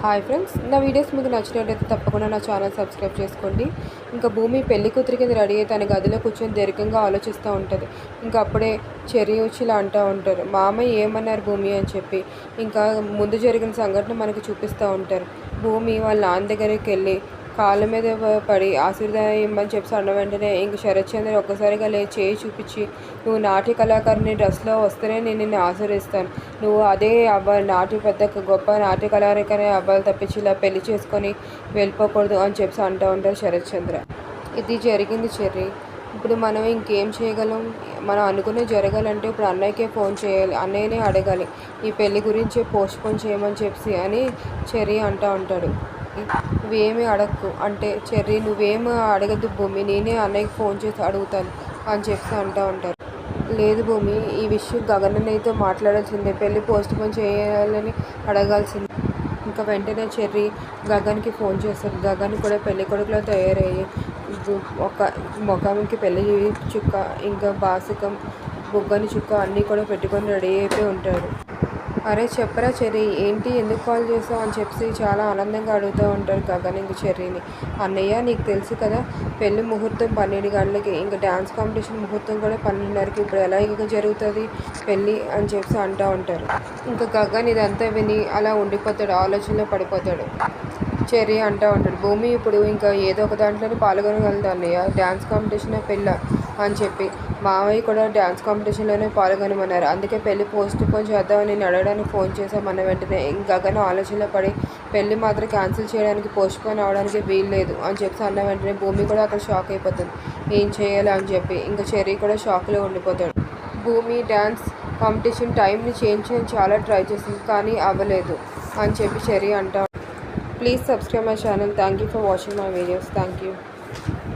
Hi friends నా videos మీకు నచ్చినట్లయితే తప్పకుండా నా ఛానల్ సబ్స్క్రైబ్ చేసుకోండి. ఇంకా భూమి పెళ్ళి కూతురి కింద రెడీ అయితే తన గదిలో కూర్చొని దీర్ఘంగా ఆలోచిస్తూ ఉంటుంది. ఇంకా అప్పుడే చెర్రీ వచ్చి ఇలా అంటూ ఉంటారు. మామయ్య ఏమన్నారు భూమి? అని చెప్పి ఇంకా ముందు జరిగిన సంఘటన మనకు చూపిస్తూ ఉంటారు. భూమి వాళ్ళ నాన్న దగ్గరికి వెళ్ళి కాళ్ళ మీద పడి ఆశీర్వాదం ఇమ్మని చెప్పి అన్న వెంటనే ఇంక శరత్చంద్ర ఒక్కసారిగా లే చేయి చూపించి నువ్వు నాట్య కళాకారుని డ్రెస్లో వస్తేనే నేను నిన్ను ఆశీర్వదిస్తాను. నువ్వు అదే అవ్వాలి నాట్య పెద్ద గొప్ప నాట్య కళాకారుని అవ్వాలి తప్పించి ఇలా పెళ్ళి చేసుకొని వెళ్ళిపోకూడదు అని చెప్పి అంటూ ఉంటారు శరత్చంద్ర. ఇది జరిగింది చెర్రీ. ఇప్పుడు మనం ఇంకేం చేయగలం? మనం అనుకునే జరగాలంటే ఇప్పుడు అన్నయ్యకే ఫోన్ చేయాలి అన్నయ్యనే అడగాలి ఈ పెళ్ళి గురించి పోస్ట్పోన్ చేయమని చెప్పి అని చెర్రీ అంటూ ఉంటాడు. నువ్వేమీ అడగకు. అంటే చెర్రీ నువ్వేమి అడగద్దు భూమి. నేనే అన్నయ్యకి ఫోన్ చేసి అడుగుతాను అని చెప్పి అంటూ ఉంటారు. లేదు భూమి ఈ విషయం గగనన్నయ్యతో మాట్లాడాల్సిందే. పెళ్ళి పోస్ట్ పోన్ చేయాలని అడగాల్సింది. ఇంకా వెంటనే చెర్రీ గగన్కి ఫోన్ చేస్తారు గగన్ కూడా పెళ్ళి కొడుకులో తయారయ్యి ఒక ముఖానికి పెళ్ళి చుక్క ఇంకా బాసికం బుగ్గని చుక్క అన్నీ కూడా పెట్టుకొని రెడీ అయిపోయి ఉంటాడు అరే చెప్పరా చెర్రీ ఏంటి ఎందుకు కాల్ చేసావు అని చెప్పి చాలా ఆనందంగా అడుగుతూ ఉంటారు గగన్ ఇంక చెర్రీని. అన్నయ్య నీకు తెలుసు కదా పెళ్ళి ముహూర్తం పన్నెండు గంటలకి ఇంకా డ్యాన్స్ కాంపిటీషన్ ముహూర్తం కూడా పన్నెండున్నరకి. ఇప్పుడు ఎలా ఇంకా జరుగుతుంది? పెళ్ళి అని చెప్పి అంటూ ఉంటారు. ఇంకా గగన్ ఇదంతా విని అలా ఉండిపోతాడు ఆలోచనలో పడిపోతాడు. చెర్రీ అంటూ ఉంటాడు భూమి ఇప్పుడు ఇంకా ఏదో ఒక దాంట్లోనే పాల్గొనగలదు అన్నయ్య. డ్యాన్స్ కాంపిటీషన్ పెళ్ళ. అని చెప్పి. మావయ్య కూడా డ్యాన్స్ కాంపిటీషన్లోనే పాల్గొనమన్నారు. అందుకే పెళ్ళి పోస్ట్ పోన్ చేద్దామని నేను అడగడానికి ఫోన్ చేశామన్న వెంటనే. గగన్ ఆలోచనలో పడి పెళ్ళి మాత్రం క్యాన్సిల్ చేయడానికి పోస్ట్ పోన్ అవడానికి వీలు లేదు అని చెప్పి అన్న వెంటనే భూమి కూడా అక్కడ షాక్ అయిపోతుంది. ఏం చేయాలి అని చెప్పి. ఇంకా చెర్రీ కూడా షాక్లో ఉండిపోతాడు. భూమి డ్యాన్స్ కాంపిటీషన్ టైంని చేంజ్ చేయని చాలా ట్రై చేసింది కానీ అవ్వలేదు అని చెప్పి చెర్రీ అంటా please subscribe my channel. Thank you for watching my videos. Thank you